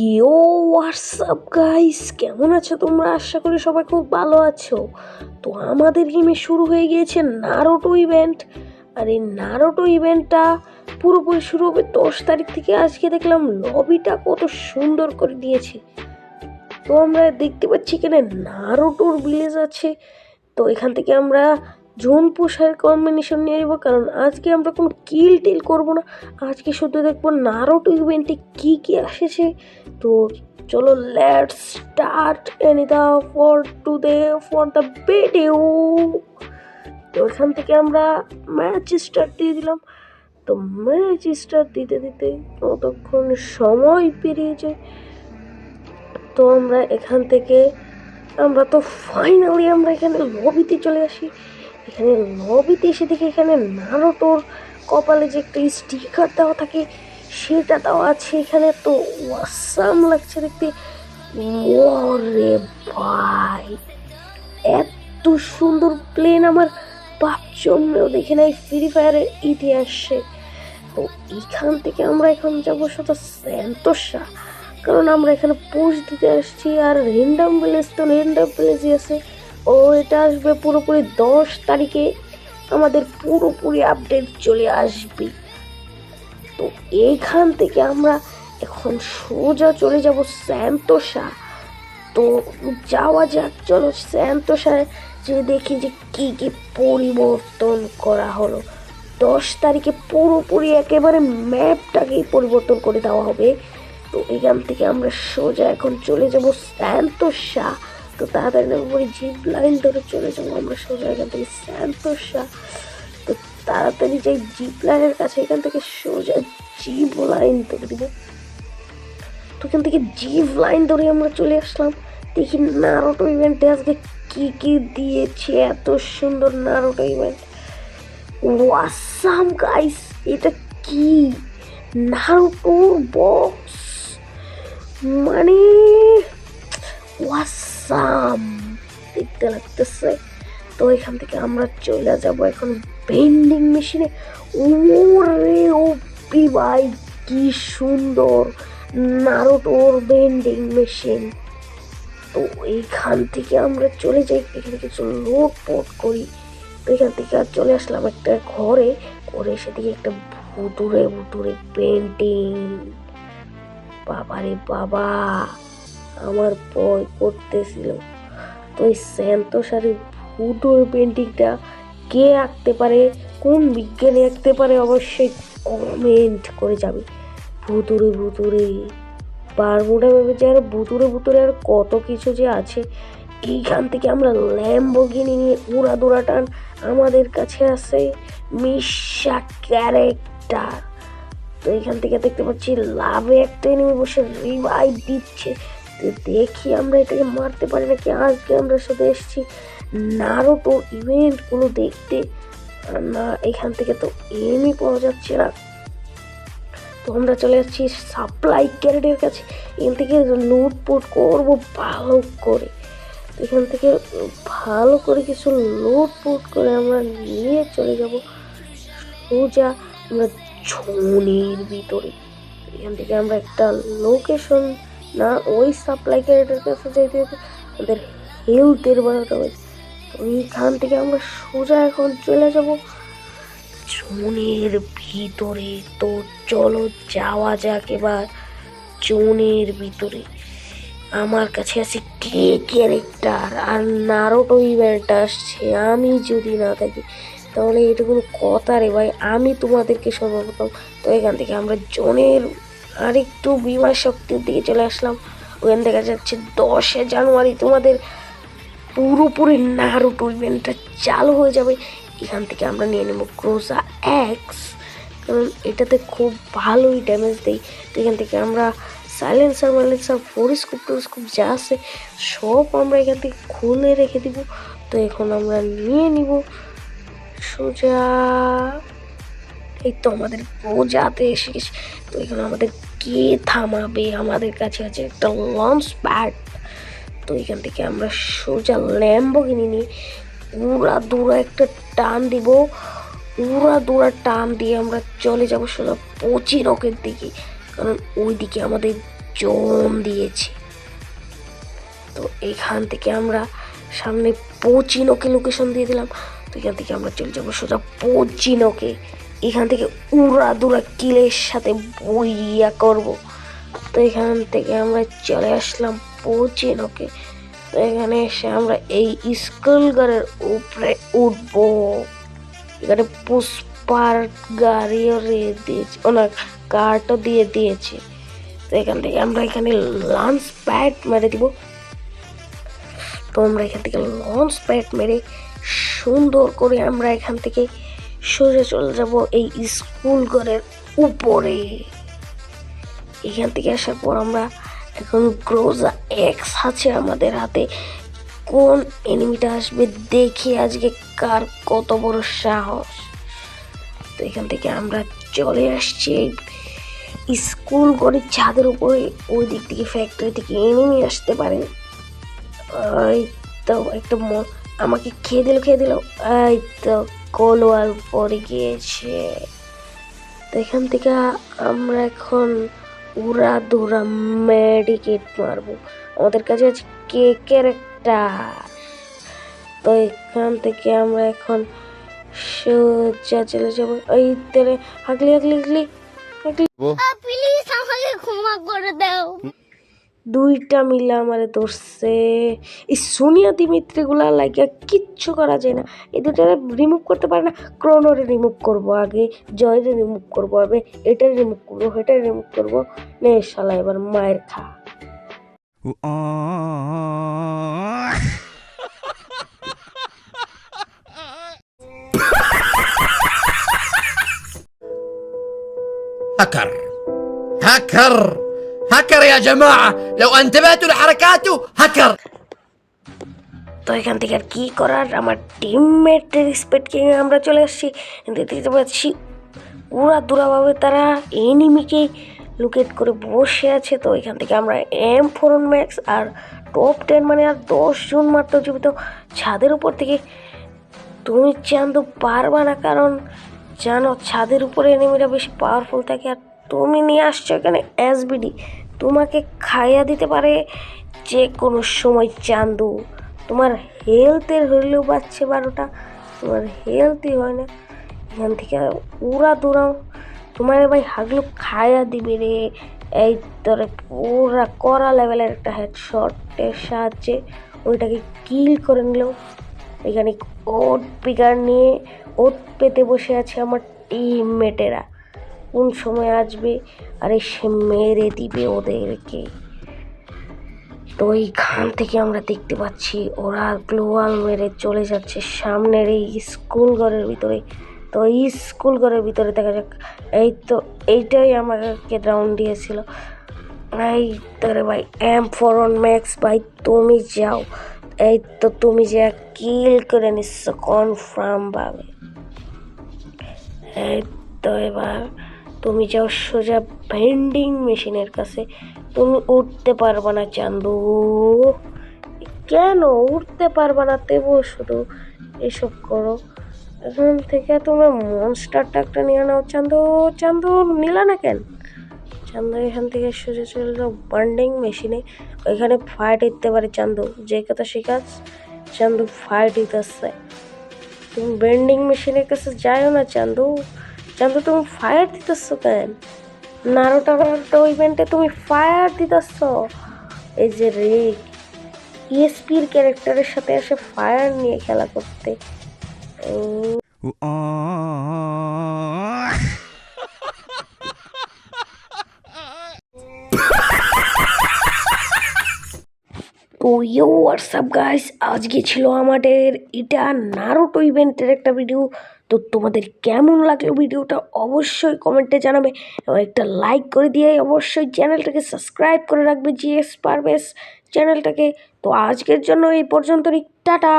ইয়ো WhatsApp guys কেমন আছো তোমরা? আশা করি সবাই খুব ভালো আছো। তো আমাদের গেমে শুরু হয়ে গিয়েছে নারোটো ইভেন্ট আর এই নারোটো ইভেন্টটা পুরোপুরি শুরু হবে দশ তারিখ থেকে। আজকে দেখলাম লবিটা কত সুন্দর করে দিয়েছে। তো আমরা দেখতে পাচ্ছি এখানে নারোটোর ভিলেজ আছে। তো এখান থেকে আমরা জোন পোষার কম্বিনেশন নিয়ে নেব, কারণ আজকে আমরা কোনো কিল টিল করব না। আজকে শুধু দেখব নারোটো ইভেন্টে কী কী এসেছে তো চলো let's start any the for today for the video তো এখান থেকে আমরা ম্যাচ স্টার্ট দিয়ে দিলাম। তো ম্যাচ স্টার্ট দিতে দিতে কতক্ষণ সময় পেরিয়ে যায় তো আমরা এখান থেকে আমরা তো ফাইনালি আমরা এখানে লবিতে চলে আসি। এখানে লবিতে এসে দেখি এখানে নারোটোর কপালে যে একটা স্টিকার দেওয়া থাকে, সেটা দেওয়া আছে এখানে। তো ওয়াসাম লাগছে দেখতে। ওরে ভাই, এত সুন্দর প্লেন আমার বাপ দেখে নাই ফ্রি ফায়ারের ইতিহাসে। তো এখান থেকে আমরা এখন যাব শুধু স্যান্তোসা কারণ আমরা এখানে পোস্ট দিতে আসছি, আর রেন্ডাম ভিলেজ তো রেন্ডাম ভিলেজই আছে। ও, এটা আসবে পুরোপুরি দশ তারিখে। আমাদের পুরোপুরি আপডেট চলে আসবে। তো এইখান থেকে আমরা এখন সোজা চলে যাব স্যান্তোসা তো যাওয়া যাক, চলো স্যান্তোসায় যে দেখি যে কি কি পরিবর্তন করা হলো। দশ তারিখে পুরোপুরি একেবারে ম্যাপটাকেই পরিবর্তন করে দেওয়া হবে। তো এখান থেকে আমরা সোজা এখন চলে যাব স্যান্তোসা তো তাড়াতাড়ি উপরে জিপ লাইন ধরে চলে যাব আমরা সোজা এখান থেকে। স্যান্তোসা তো তাড়াতাড়ি যাই জিপ লাইনের কাছে, এখান থেকে সোজা জিপ লাইন ধরে দিব। তো এখান থেকে জিপ লাইন ধরে আমরা চলে আসলাম। দেখি নারোটো ইভেন্টে আজকে কি কি দিয়েছে, এত সুন্দর নারোটো ইভেন্ট ওয়াসাম গাইস এটা কি? নারোটো বক্স মানে ওয়াসাম দেখতে লাগতেছে তো এখান থেকে আমরা চলে যাব এখন বেন্ডিং মেশিনে ওরে ও ভাই, কি সুন্দর নারোটোর বেন্ডিং মেশিন তো এইখান থেকে আমরা চলে যাই। এখানে কিছু লোড পোট করি। তো এখান থেকে আর চলে আসলাম একটা ঘরে। ঘরে সেদিকে একটা ভুতুরে ভুতুরে পেন্টিং বাবারে বাবা! আমার বই করতেছিল। তো এই স্যান্তোসারি ভুতুর পেন্টিংটা কে আঁকতে পারে, কোন বিজ্ঞানী আঁকতে পারে অবশ্যই কমেন্ট করে যাবে। ভুতুরে ভুতুরে, বারমুডা ভেবেছে আর ভুতুরে ভুতুরে আর কত কিছু যে আছে। এইখান থেকে আমরা ল্যাম্বোগিনি নিয়ে উড়া দুরা টান আমাদের কাছে আছে মিশা ক্যারেক্টার তো এখান থেকে দেখতে পাচ্ছি লাভে একটা এনিমি বসে রিভাইভ দিচ্ছে। তো দেখি আমরা এটাকে মারতে পারি নাকি? আজকে আমরা সাথে এসেছি নারোটো ইভেন্টগুলো দেখতে। না, এখান থেকে তো এমই পাওয়া যাচ্ছে না। তো আমরা চলে যাচ্ছি সাপ্লাই ক্যারেটের কাছে। এখান থেকে লুটপুট করব ভালো করে। এখান থেকে ভালো করে কিছু লুটপুট করে আমরা নিয়ে চলে যাব সোজা আমরা ঝোনের ভিতরে। এখান থেকে আমরা একটা লোকেশন না, ওই সাপ্লাই ক্যারেটের কাছে যাইতে হবে আমাদের হেলথের বাড়াতে হবে তো এইখান থেকে আমরা সোজা এখন চলে যাব। জোনের ভিতরে। তো চলো যাওয়া যাক এবার জোনের ভিতরে। আমার কাছে আছে কে ক্যারেক্টার আর নারোটো ইভেন্ট আসছে। আমি যদি না থাকি, তাহলে এটা কোনো কথা রে ভাই। আমি তোমাদেরকে সর্বপ্রথম, তো এখান থেকে আমরা জোনের আরেকটু বিমা শক্তির দিকে চলে আসলাম। ওখান দেখা যাচ্ছে দশে জানুয়ারি। তোমাদের পুরোপুরি নারুটো ইভেন্টটা চালু হয়ে যাবে। এখান থেকে আমরা নিয়ে নেব ক্রোজা এক্স কারণ এটাতে খুব ভালোই ড্যামেজ দেয়। তো এখান থেকে আমরা সাইলেন্সার মাইলেন্সার ফোরিস্কোপ টোরিস্কোপ যা আছে, সব আমরা এখান থেকে খুলে রেখে দিব। তো এখন আমরা নিয়ে নিব সোজা এই তো আমাদের বোঝাতে এসে গেছে তো এখানে আমাদের কে থামাবে? আমাদের কাছে আছে একটা লঞ্চ প্যাড তো এখান থেকে আমরা সোজা ল্যাম্বো কিনে নিই উড়া দুরা একটা টান দিব। উড়া দুরা টান দিয়ে আমরা চলে যাব সোজা পচি রকের দিকে। কারণ ওই দিকে আমাদের জোন দিয়েছে। তো এখান থেকে আমরা সামনে পচিনোকে লোকেশন দিয়ে দিলাম। তো এখান থেকে আমরা চলে যাব সোজা পচিনোকে এখান থেকে উড়া দুরা কিলের সাথে বইয়া করব। তো এখান থেকে আমরা চলে আসলাম পচিনোকে তো এখানে এসে আমরা এই স্কুল ঘরের উপরে উঠবো। এখানে পুষ্পার গাড়িও দিয়েছে, ওনার কার্টও দিয়ে দিয়েছে। তো এখান থেকে আমরা এখানে লাঞ্চ প্যাড মেরে দিব। তো আমরা এখান থেকে লঞ্চ প্যাড মেরে সুন্দর করে আমরা এখান থেকে সোজা চলে যাব এই স্কুল ঘরের উপরে। এখান থেকে আসার পর আমরা এখন গ্রোজা এক্স আছে আমাদের হাতে। কোন এনিমিটা আসবে দেখি আজকে কার কত বড় সাহস। তো এখান থেকে আমরা চলে আসছি স্কুল করে ছাদের উপরে। ওই দিক থেকে ফ্যাক্টরি থেকে এনিমি আসতে পারে। তো, একটা আমাকে খেয়ে দিল খেয়ে দিল। এই তো। কোলওয়াল পড়ে গিয়েছে। তো এখান থেকে আমরা এখন উড়া দুরা মেডিকেট মারবো। আমাদের কাছে আছে কে একটা তো এখান থেকে আমরা এখন সোজা চলে যাব। এই তেরে হাগলি হাগলি হাগলি হাগলি। প্লিজ আমাকে ক্ষমা করে দাও। দুইটা মিলা আমারে ধরছে। এই সোনিয়া দিমিত্রিগুলা লাগিয়া কিচ্ছু করা যায় না। এদের রিমুভ করতে পারে না। ক্রোনোরে রিমুভ করব আগে জয়ের রিমুভ করব আগে এটা রিমুভ করব এটা রিমুভ করব। নে শালা এবার মায়ের খা। হাকার হাকার هكر يا جماعة لو انتبهتوا لحركاته هكر তো এখান থেকে আর কি করার আমার টিমমেটের রেসপেক্টকে আমরা চলে আসছি কিন্তু দেখতে পাচ্ছি উড়া দুরাভাবে তারা এনিমিকে লুকেট করে বসে আছে তো এখান থেকে আমরা এম ফোরন ম্যাক্স আর টপ টেন মানে আর দশ জন মাত্র জীবিত ছাদের উপর থেকে তুমি চান্দু পারবা না কারণ জানো ছাদের উপরে এনিমিরা বেশি পাওয়ারফুল থাকে আর তুমি নিয়ে আসছো এখানে এসবিডি তোমাকে খাইয়া দিতে পারে যে কোনো সময়, চান্দু। তোমার হেলথের হইলেও বাচ্চে বারোটা, তোমার হেলথই হয় না। এখান থেকে উড়া দৌড়াও। তোমার ভাই হাগলু খায়া দিবে রে। এই তোরে পুরা করা লেভেলের একটা হেডশটের সাহায্যে ওইটাকে কিল করে নিল। এখানে ওট পিকার নিয়ে ওট পেতে বসে আছে আমার টিমমেটেরা কোন সময় আসবে? আরে সে মেরে দিবে ওদেরকে। তো এইখান থেকে আমরা দেখতে পাচ্ছি ওরা গ্লোয়াল মেরে চলে যাচ্ছে সামনের এই স্কুল ঘরের ভিতরে। তো এই স্কুল ঘরের ভিতরে দেখা যাক, এই তো এইটাই আমাকে রাউন্ড দিয়েছিল। এই তো রে ভাই এম ফোর অন ম্যাক্স ভাই তুমি যাও। এই তো তুমি যা কিল করে নিচ্ছ কনফার্ম ভাবে। এই তো এবার তুমি যাও সোজা ভেন্ডিং মেশিনের কাছে। তুমি উঠতে পারবে না চান্দু। কেন? উঠতে পারবে না তেবো শুধু। এসব করো। এখান থেকে তোমরা মনস্টার টাকটা নিয়ে নাও। চান্দু চান্দু, নিলা না কেন? চান্দু, এখান থেকে সোজা চলে যাও বান্ডিং মেশিনে ওইখানে ফাইট দিতে পারে চান্দু। যে কথা শেখাস চান্দু ফাইট দিতেছে। তুমি বেন্ডিং মেশিনের কাছে যাও না চান্দু। চান্দু তুমি ফায়ার দিতেছ কেন নারোটা নারোটা ইভেন্টে তুমি ফায়ার দিতেছ এই যে রে ইএসপির ক্যারেক্টারের সাথে এসে ফায়ার নিয়ে খেলা করতে তো ইউ হোয়াটসঅ্যাপ গাইস আজকে ছিল আমাদের এটা নারোটো ইভেন্টের একটা ভিডিও তো তোমাদের কেমন লাগল ভিডিওটা অবশ্যই কমেন্টে জানাবে এবং একটা লাইক করে দিয়ে অবশ্যই চ্যানেলটাকে সাবস্ক্রাইব করে রাখবে জিএস পারভেস চ্যানেলটাকে তো আজকের জন্য এই পর্যন্তই টাটা!